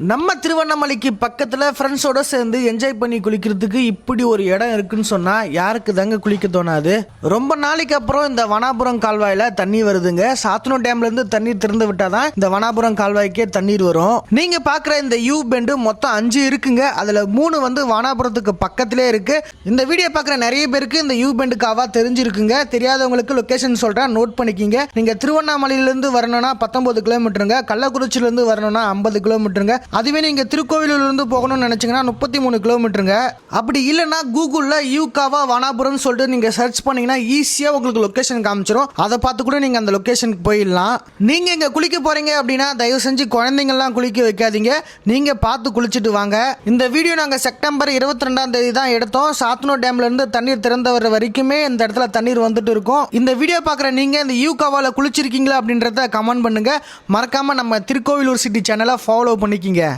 நம்ம திருவண்ணாமலைக்கு பக்கத்தில் ஃப்ரெண்ட்ஸோட சேர்ந்து என்ஜாய் பண்ணி குளிக்கிறதுக்கு இப்படி ஒரு இடம் இருக்குன்னு சொன்னால் யாருக்கு தாங்க குளிக்க தோணாது? ரொம்ப நாளைக்கு அப்புறம் இந்த வனாபுரம் கால்வாயில் தண்ணி வருதுங்க. சாத்தனூர் டேம்லேருந்து தண்ணீர் திறந்து விட்டால் தான் இந்த வனாபுரம் கால்வாய்க்கே தண்ணீர் வரும். நீங்கள் பார்க்குற இந்த யூ பெண்டு மொத்தம் அஞ்சு இருக்குங்க. அதில் மூணு வந்து வனாபுரத்துக்கு பக்கத்திலே இருக்குது இந்த வீடியோ பார்க்குற நிறைய பேருக்கு இந்த யூ பெண்டு காவா தெரிஞ்சிருக்குங்க. தெரியாதவங்களுக்கு லொக்கேஷன் சொல்கிறேன் நோட் பண்ணிக்கிங்க. நீங்கள் திருவண்ணாமலையிலேருந்து வரணும்னா பத்தொம்பது கிலோமீட்டருங்க கள்ளக்குறிச்சியிலேருந்து வரணும்னா ஐம்பது கிலோமீட்டருங்க அதுவே நீங்கள் திருக்கோவிலூர்லேருந்து போகணும்னு நினச்சிங்கன்னா முப்பத்தி மூணு கிலோமீட்டருங்க. அப்படி இல்லைன்னா கூகுளில் யூகாவா வனாபுரம்னு சொல்லிட்டு நீங்கள் சர்ச் பண்ணீங்கன்னா ஈஸியாக உங்களுக்கு லொக்கேஷன் காமிச்சிரும். அதை பார்த்து கூட நீங்கள் அந்த லொக்கேஷனுக்கு போயிடலாம். நீங்கள் இங்கே குளிக்க போகிறீங்க அப்படின்னா தயவு செஞ்சு குழந்தைங்கள்லாம் குளிக்க வைக்காதீங்க. நீங்கள் பார்த்து குளிச்சுட்டு வாங்க. இந்த வீடியோ நாங்கள் செப்டம்பர் இருபத்தி ரெண்டாம் தேதி தான் எடுத்தோம். சாத்தனூர் டேம்லேருந்து தண்ணீர் திறந்து வர வரைக்குமே இந்த இடத்துல தண்ணீர் வந்துட்டு இருக்கும். இந்த வீடியோ பார்க்குற நீங்கள் இந்த யூகாவாவில் குளிச்சிருக்கீங்களா அப்படின்றத கமெண்ட் பண்ணுங்க. மறக்காமல் நம்ம திருக்கோவிலூர் சிட்டி சேனலை ஃபாலோ பண்ணிக்கிங்க. Ipiranga.